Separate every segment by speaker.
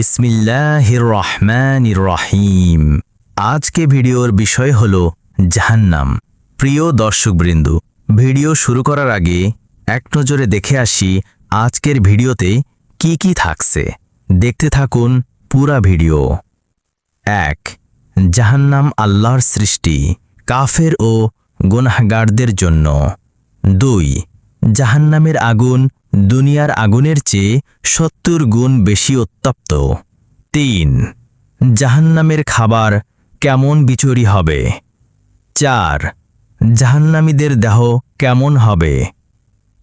Speaker 1: বিসমিল্লাহির রহমানির রহিম আজকে ভিডিওর বিষয় হল জাহান্নাম। প্রিয় দর্শকবৃন্দ, ভিডিও শুরু করার আগে এক নজরে দেখে আসি আজকের ভিডিওতে কি কি থাকছে। দেখতে থাকুন পুরা ভিডিও। এক, জাহান্নাম আল্লাহর সৃষ্টি, কাফের ও গুনাহগারদের জন্য। দুই, জাহান্নামের আগুন দুনিয়ার আগুনের চেয়ে সত্তর গুণ বেশি উত্তপ্ত। তিন, জাহান্নামের খাবার কেমন বিচরি হবে? চার, জাহান্নামীদের দেহ কেমন হবে?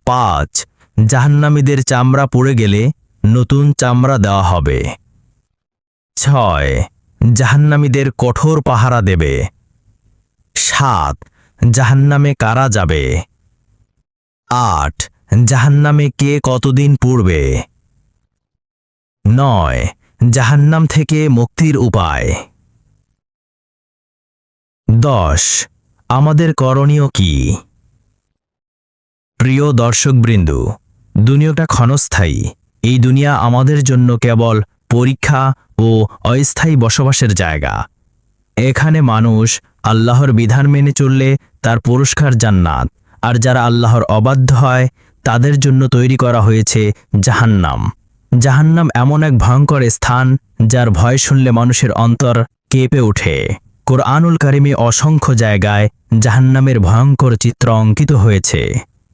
Speaker 1: পাঁচ, জাহান্নামীদের চামড়া পড়ে গেলে নতুন চামড়া দেওয়া হবে। ছয়, জাহান্নামীদের কঠোর পাহারা দেবে। সাত, জাহান্নামে কারা যাবে? আট জাহান্নামে কে কতদিন পূর্বে? নয়, জাহান্নাম থেকে মুক্তির উপায়। দশ, আমাদের করণীয় কি? প্রিয় দর্শকবৃন্দ, দুনিয়াটা ক্ষণস্থায়ী। এই দুনিয়া আমাদের জন্য কেবল পরীক্ষা ও অস্থায়ী বসবাসের জায়গা। এখানে মানুষ আল্লাহর বিধান মেনে চললে তার পুরস্কার জান্নাত, আর যারা আল্লাহর অবাধ্য হয় তাদের জন্য তৈরি করা হয়েছে জাহান্নাম। জাহান্নাম এমন এক ভয়ঙ্কর স্থান যার ভয় শুনলে মানুষের অন্তর কেঁপে ওঠে। কোরআনুল কারিমে অসংখ্য জায়গায় জাহান্নামের ভয়ঙ্কর চিত্র অঙ্কিত হয়েছে,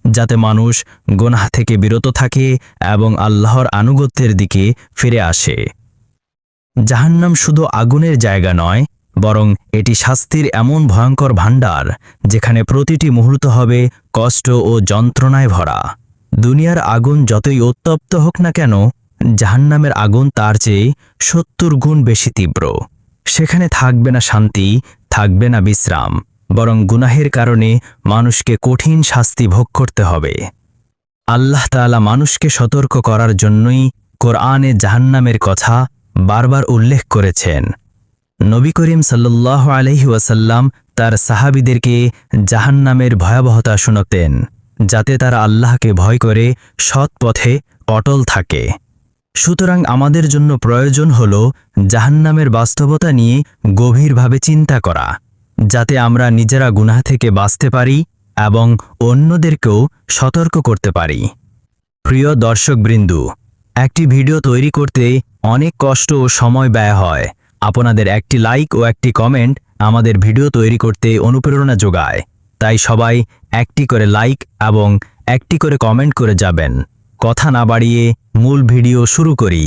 Speaker 1: যাতে মানুষ গোনাহ থেকে বিরত থাকে এবং আল্লাহর আনুগত্যের দিকে ফিরে আসে। জাহান্নাম শুধু আগুনের জায়গা নয় বরং এটি শাস্তির এমন ভয়ঙ্কর ভাণ্ডার যেখানে প্রতিটি মুহূর্ত হবে কষ্ট ও যন্ত্রণায় ভরা। দুনিয়ার আগুন যতই উত্তপ্ত হোক না কেন, জাহান্নামের আগুন তার চেয়ে সত্তর গুণ বেশি তীব্র। সেখানে থাকবে না শান্তি, থাকবে না বিশ্রাম, বরং গুনাহের কারণে মানুষকে কঠিন শাস্তি ভোগ করতে হবে। আল্লাহ তাআলা মানুষকে সতর্ক করার জন্যই কোরআনে জাহান্নামের কথা বারবার উল্লেখ করেছেন। নবী করিম সাল্লাহ আলহি ওয়াসাল্লাম তার সাহাবিদেরকে জাহান্নামের ভয়াবহতা শুনতেন, যাতে তারা আল্লাহকে ভয় করে, সৎ পথে অটল থাকে। সুতরাং আমাদের জন্য প্রয়োজন হল জাহান্নামের বাস্তবতা নিয়ে গভীরভাবে চিন্তা করা, যাতে আমরা নিজেরা গুনাহ থেকে বাঁচতে পারি এবং অন্যদেরকেও সতর্ক করতে পারি। প্রিয় দর্শকবৃন্দু, একটি ভিডিও তৈরি করতে অনেক কষ্ট ও সময় ব্যয় হয়। আপনাদের একটি লাইক ও একটি কমেন্ট আমাদের ভিডিও তৈরি করতে অনুপ্রেরণা যোগায়। তাই সবাই একটি করে লাইক এবং একটি করে কমেন্ট করে যাবেন। কথা না বাড়িয়ে মূল ভিডিও শুরু করি।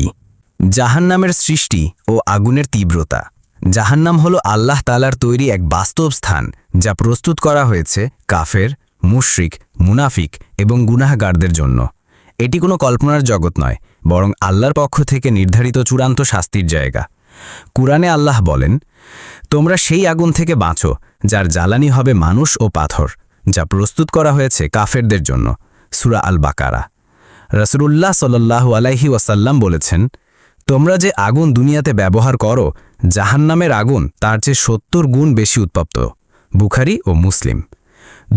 Speaker 2: জাহান্নামের সৃষ্টি ও আগুনের তীব্রতা। জাহান্নাম হল আল্লাহ তালার তৈরি এক বাস্তব স্থান, যা প্রস্তুত করা হয়েছে কাফের, মুশরিক, মুনাফিক এবং গুনাহগারদের জন্য। এটি কোনো কল্পনার জগৎ নয়, বরং আল্লাহর পক্ষ থেকে নির্ধারিত চূড়ান্ত শাস্তির জায়গা। কুরআনে আল্লাহ বলেন, তোমরা সেই আগুন থেকে বাঁচো, যার জ্বালানি হবে মানুষ ও পাথর, যা প্রস্তুত করা হয়েছে কাফেরদের জন্য। সুরা আল বাকারা রসুল্লাহ সাল্লাহু আলাইহি ওয়াসাল্লাম বলেছেন, তোমরা যে আগুন দুনিয়াতে ব্যবহার করো, জাহান্নামের আগুন তার চেয়ে সত্তর গুণ বেশি উত্তপ্ত বুখারি ও মুসলিম।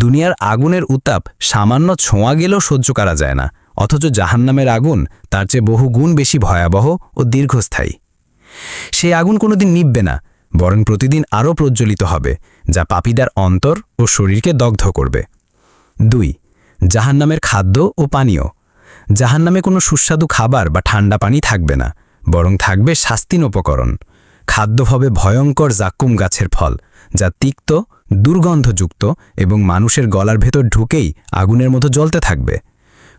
Speaker 2: দুনিয়ার আগুনের উত্তাপ সামান্য ছোঁয়া গেলেও সহ্য করা যায় না, অথচ জাহান্নামের আগুন তার চেয়ে বহু গুণ বেশি ভয়াবহ ও দীর্ঘস্থায়ী। সেই আগুন কোনোদিন নিববে না, বরং প্রতিদিন আরও প্রজ্বলিত হবে, যা পাপীদার অন্তর ও শরীরকে দগ্ধ করবে। দুই, জাহান্নামের খাদ্য ও পানীয়। জাহান্নামে কোনো সুস্বাদু খাবার বা ঠান্ডা পানি থাকবে না, বরং থাকবে শাস্তিন উপকরণ। খাদ্য হবে ভয়ঙ্কর জাক্কুম গাছের ফল, যা তিক্ত, দুর্গন্ধযুক্ত এবং মানুষের গলার ভেতর ঢুকেই আগুনের মতো জ্বলতে থাকবে।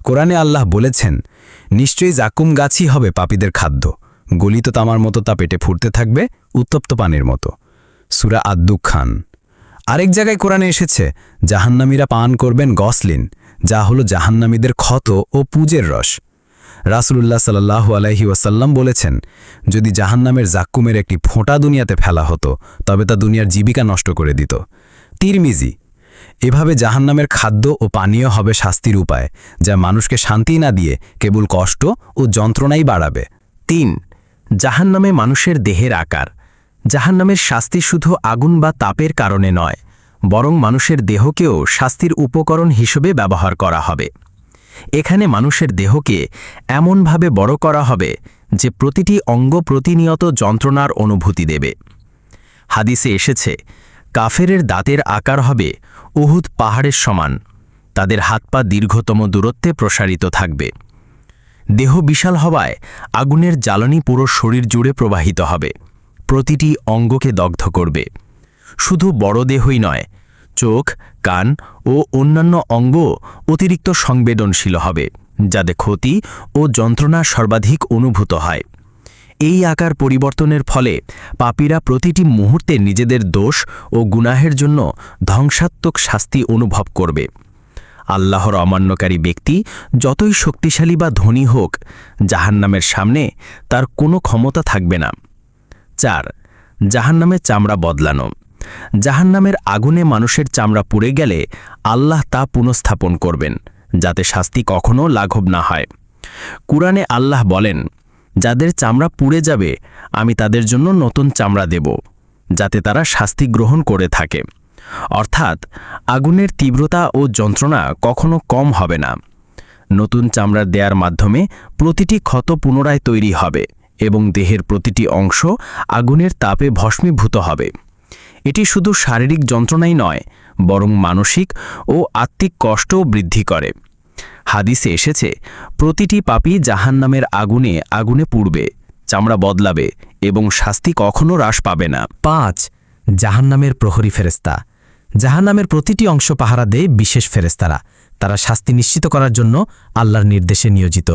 Speaker 2: কোরআনে আল্লাহ বলেছেন, নিশ্চয়ই জাকুম গাছই হবে পাপীদের খাদ্য। গলিত তামার মতো তা পেটে ফুটতে থাকবে, উত্তপ্ত পানির মতো। সুরা আদ্দুক খান। আরেক জায়গায় কোরআনে এসেছে, জাহান্নামীরা পান করবেন গসলিন, যা হলো জাহান্নামীদের ক্ষত ও পুজের রস। রাসুলুল্লাহ সাল্লাহ আলাইহি ওয়াসাল্লাম বলেছেন, যদি জাহান্নামের জাক্কুমের একটি ফোঁটা দুনিয়াতে ফেলা হতো, তবে তা দুনিয়ার জীবিকা নষ্ট করে দিত। তিরমিজি, এভাবে জাহান্নামের খাদ্য ও পানীয় হবে শাস্তির উপায়, যা মানুষকে শান্তি না দিয়ে কেবল কষ্ট ও যন্ত্রণাই বাড়াবে।
Speaker 1: তিন জাহান্নামে মানুষের দেহের আকার। জাহান্নামের শাস্তি শুধু আগুন বা তাপের কারণে নয়, বরং মানুষের দেহকেও শাস্তির উপকরণ হিসেবে ব্যবহার করা হবে। এখানে মানুষের দেহকে এমনভাবে বড় করা হবে যে প্রতিটি অঙ্গ প্রতিনিয়ত যন্ত্রণার অনুভূতি দেবে। হাদিসে এসেছে, কাফেরের দাঁতের আকার হবে উহুদ পাহাড়ের সমান, তাদের হাত পা দীর্ঘতম দূরত্বে প্রসারিত থাকবে। দেহ বিশাল হওয়ায় আগুনের জ্বালানি পুরো শরীর জুড়ে প্রবাহিত হবে। প্রতিটি অঙ্গকে দগ্ধ করবে। শুধু বড় দেহই নয়, চোখ, কান ও অন্যান্য অঙ্গ অতিরিক্ত সংবেদনশীল হবে, যাতে ক্ষতি ও যন্ত্রণা সর্বাধিক অনুভূত হয়। এই আকার পরিবর্তনের ফলে পাপীরা প্রতিটি মুহূর্তে নিজেদের দোষ ও গুনাহের জন্য ধ্বংসাত্মক শাস্তি অনুভব করবে। আল্লাহর অমান্যকারী ব্যক্তি যতই শক্তিশালী বা ধনী হোক, জাহান্নামের সামনে তার কোনো ক্ষমতা থাকবে না। চার জাহান্নামের চামড়া বদলানো। জাহান্নামের আগুনে মানুষের চামড়া পুড়ে গেলে আল্লাহ তা পুনঃস্থাপন করবেন, যাতে শাস্তি কখনও লাঘব না হয়। কুরআনে আল্লাহ বলেন, যাদের চামড়া পুড়ে যাবে, আমি তাদের জন্য নতুন চামড়া দেব, যাতে তারা শাস্তি গ্রহণ করে থাকে। অর্থাৎ আগুনের তীব্রতা ও যন্ত্রণা কখনো কম হবে না। নতুন চামড়ার দেয়ার মাধ্যমে প্রতিটি ক্ষত পুনরায় তৈরি হবে এবং দেহের প্রতিটি অংশ আগুনের তাপে ভস্মীভূত হবে। এটি শুধু শারীরিক যন্ত্রণাই নয়, বরং মানসিক ও আত্মিক কষ্টও বৃদ্ধি করে। হাদিসে এসেছে, প্রতিটি পাপী জাহান্নামের আগুনে আগুনে পুড়বে, চামড়া বদলাবে এবং শাস্তি কখনো হ্রাস পাবে না।
Speaker 2: পাঁচ, জাহান্নামের প্রহরী ফেরেস্তা জাহান্নামের প্রতিটি অংশ পাহারা দেয় বিশেষ ফেরেস্তারা তারা শাস্তি নিশ্চিত করার জন্য আল্লাহর নির্দেশে নিয়োজিত।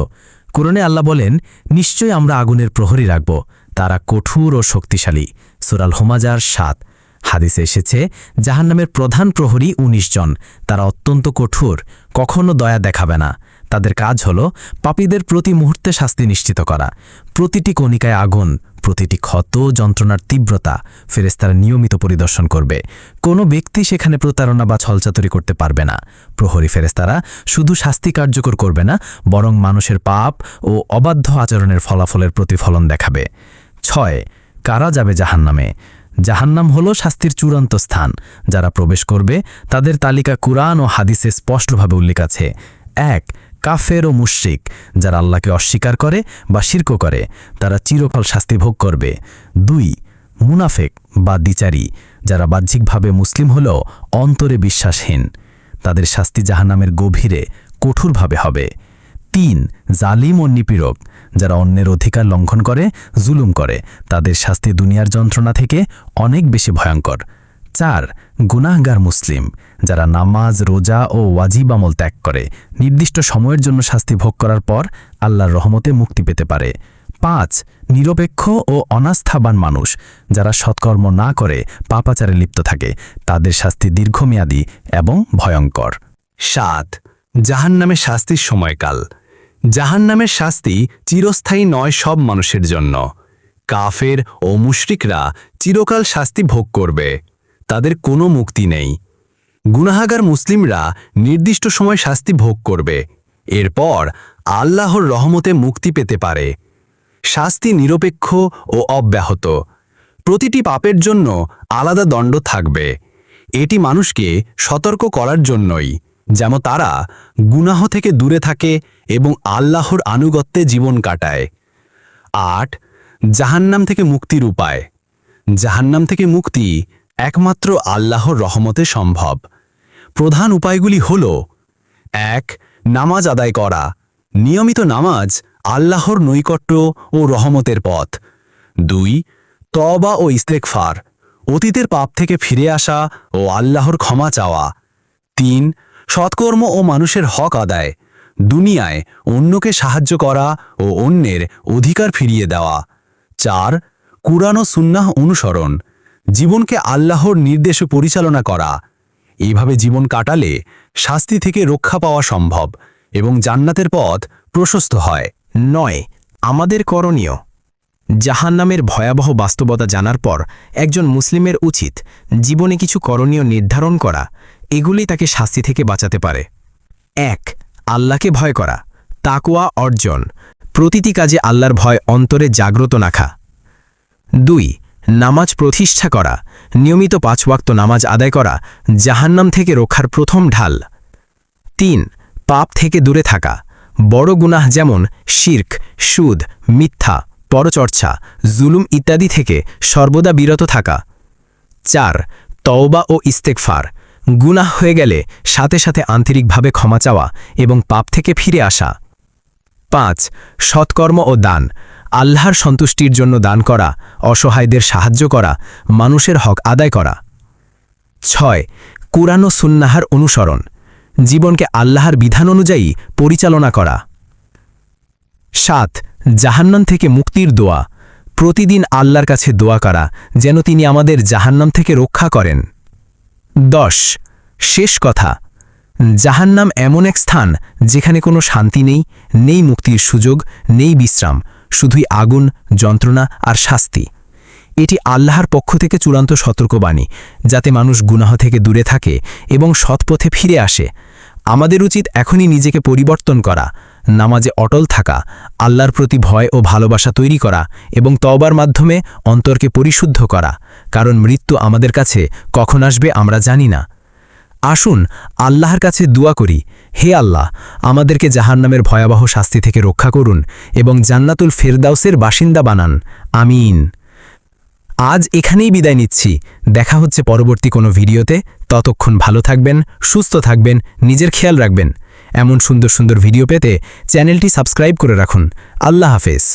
Speaker 2: কুরনে আল্লাহ বলেন নিশ্চয় আমরা আগুনের প্রহরী রাখব। তারা কঠোর ও শক্তিশালী। সুরাল হোমাজার সাত। হাদিসে এসেছে, জাহান্নামের প্রধান প্রহরী ১৯ জন। তারা অত্যন্ত কঠোর কখনও দয়া দেখাবে না। তাদের কাজ হল পাপীদের প্রতি মুহূর্তে শাস্তি নিশ্চিত করা। প্রতিটি কণিকায় আগুন, প্রতিটি ক্ষত যন্ত্রণার তীব্রতা ফেরেস্তারা নিয়মিত পরিদর্শন করবে। কোনো ব্যক্তি সেখানে প্রতারণা বা ছলচাতুরি করতে পারবে না। প্রহরী ফেরেস্তারা শুধু শাস্তি কার্যকর করবে না, বরং মানুষের পাপ ও অবাধ্য আচরণের ফলাফলের প্রতিফলন দেখাবে। ছয়, কারা যাবে জাহান্নামে? জাহান্নাম হল শাস্তির চূড়ান্ত স্থান। যারা প্রবেশ করবে, তাদের তালিকা কুরআন ও হাদিসে স্পষ্টভাবে উল্লেখ আছে। এক কাফের ও মুশ্রিক, যারা আল্লাহকে অস্বীকার করে বা শির্ক করে, তারা চিরকাল শাস্তি ভোগ করবে। দুই, মুনাফেক বা দ্বিচারী, যারা বাহ্যিকভাবে মুসলিম হলেও অন্তরে বিশ্বাসহীন, তাদের শাস্তি জাহান্নামের গভীরে, কঠোরভাবে হবে। তিন, জালিম ও নিপীড়ক, যারা অন্যের অধিকার লঙ্ঘন করে, জুলুম করে, তাদের শাস্তি দুনিয়ার যন্ত্রণা থেকে অনেক বেশি ভয়ঙ্কর। চার গুনাহগার মুসলিম, যারা নামাজ, রোজা ও ওয়াজিব আমল ত্যাগ করে। নির্দিষ্ট সময়ের জন্য শাস্তি ভোগ করার পর আল্লাহর রহমতে মুক্তি পেতে পারে। পাঁচ, নিরপেক্ষ ও অনাস্থাবান মানুষ, যারা সৎকর্ম না করে পাপাচারে লিপ্ত থাকে, তাদের শাস্তি দীর্ঘমেয়াদী এবং ভয়ঙ্কর। সাত, জাহান্নামে শাস্তির সময়কাল। জাহান্নামের শাস্তি চিরস্থায়ী নয় সব মানুষের জন্য। কাফের ও মুশরিকরা চিরকাল শাস্তি ভোগ করবে। তাদের কোনো মুক্তি নেই। গুনাহাগার মুসলিমরা নির্দিষ্ট সময় শাস্তি ভোগ করবে। এরপর আল্লাহর রহমতে মুক্তি পেতে পারে। শাস্তি নিরপেক্ষ ও অব্যাহত। প্রতিটি পাপের জন্য আলাদা দণ্ড থাকবে। এটি মানুষকে সতর্ক করার জন্যই, যেন তারা গুনাহ থেকে দূরে থাকে এবং আল্লাহর আনুগত্যে জীবন কাটায়। আট, জাহান্নাম থেকে মুক্তির উপায়। জাহান্নাম থেকে মুক্তি একমাত্র আল্লাহর রহমতে সম্ভব। প্রধান উপায়গুলি হল, এক, নামাজ আদায় করা। নিয়মিত নামাজ আল্লাহর নৈকট্য ও রহমতের পথ। দুই তবা ও ইস্তেকফার অতীতের পাপ থেকে ফিরে আসা ও আল্লাহর ক্ষমা চাওয়া। তিন, সৎকর্ম ও মানুষের হক আদায়, দুনিয়ায় অন্যকে সাহায্য করা ও অন্যের অধিকার ফিরিয়ে দেওয়া। চার, কুরআন ও সুন্নাহ অনুসরণ জীবনকে আল্লাহর নির্দেশে পরিচালনা করা। এইভাবে জীবন কাটালে শাস্তি থেকে রক্ষা পাওয়া সম্ভব এবং জান্নাতের পথ প্রশস্ত হয়।
Speaker 1: নয়, আমাদের করণীয়। জাহান্নামের ভয়াবহ বাস্তবতা জানার পর একজন মুসলিমের উচিত জীবনে কিছু করণীয় নির্ধারণ করা। এগুলি তাকে শাস্তি থেকে বাঁচাতে পারে। এক, আল্লাহকে ভয় করা। তাকুয়া অর্জন। প্রতিটি কাজে আল্লাহর ভয় অন্তরে জাগ্রত রাখা। দুই নামাজ প্রতিষ্ঠা করা, নিয়মিত পাঁচ ওয়াক্ত নামাজ আদায় করা, জাহান্নাম থেকে রক্ষার প্রথম ঢাল। তিন, পাপ থেকে দূরে থাকা।
Speaker 2: বড় গুনাহ যেমন শির্ক, সুদ, মিথ্যা, পরচর্চা, জুলুম ইত্যাদি থেকে সর্বদা বিরত থাকা। চার, তওবা ও ইস্তেকফার গুনাহ হয়ে গেলে সাথে সাথে আন্তরিকভাবে ক্ষমা চাওয়া এবং পাপ থেকে ফিরে আসা। পাঁচ, সৎকর্ম ও দান। আল্লাহর সন্তুষ্টির জন্য দান করা, অসহায়দের সাহায্য করা, মানুষের হক আদায় করা। ছয়, কুরআন ও সুন্নাহার অনুসরণ, জীবনকে আল্লাহর বিধান অনুযায়ী পরিচালনা করা। সাত, জাহান্নাম থেকে মুক্তির দোয়া, প্রতিদিন আল্লাহর কাছে দোয়া করা, যেন তিনি আমাদের জাহান্নাম থেকে রক্ষা করেন। দশ, শেষ কথা, জাহান্নাম এমন এক স্থান যেখানে কোনো শান্তি নেই নেই মুক্তির সুযোগ, নেই বিশ্রাম শুধুই আগুন, যন্ত্রণা আর শাস্তি। এটি আল্লাহর পক্ষ থেকে চূড়ান্ত সতর্কবাণী, যাতে মানুষ গুনাহ থেকে দূরে থাকে এবং সৎপথে ফিরে আসে। আমাদের উচিত এখনই নিজেকে পরিবর্তন করা, নামাজে অটল থাকা, আল্লাহর প্রতি ভয় ও ভালোবাসা তৈরি করা এবং তওবার মাধ্যমে অন্তরকে পরিশুদ্ধ করা, কারণ মৃত্যু আমাদের কাছে কখন আসবে আমরা জানি না। আসুন আল্লাহর কাছে দোয়া করি হে আল্লাহ, আমাদেরকে জাহান্নামের ভয়াবহ শাস্তি থেকে রক্ষা করুন এবং জান্নাতুল ফেরদাউসের বাসিন্দা বানান। আমিন। আজ এখানেই বিদায় নিচ্ছি। দেখা হচ্ছে পরবর্তী কোনো ভিডিওতে। ততক্ষণ ভালো থাকবেন, সুস্থ থাকবেন, নিজের খেয়াল রাখবেন। এমন সুন্দর সুন্দর ভিডিও পেতে চ্যানেলটি সাবস্ক্রাইব করে রাখুন। আল্লাহ হাফেজ।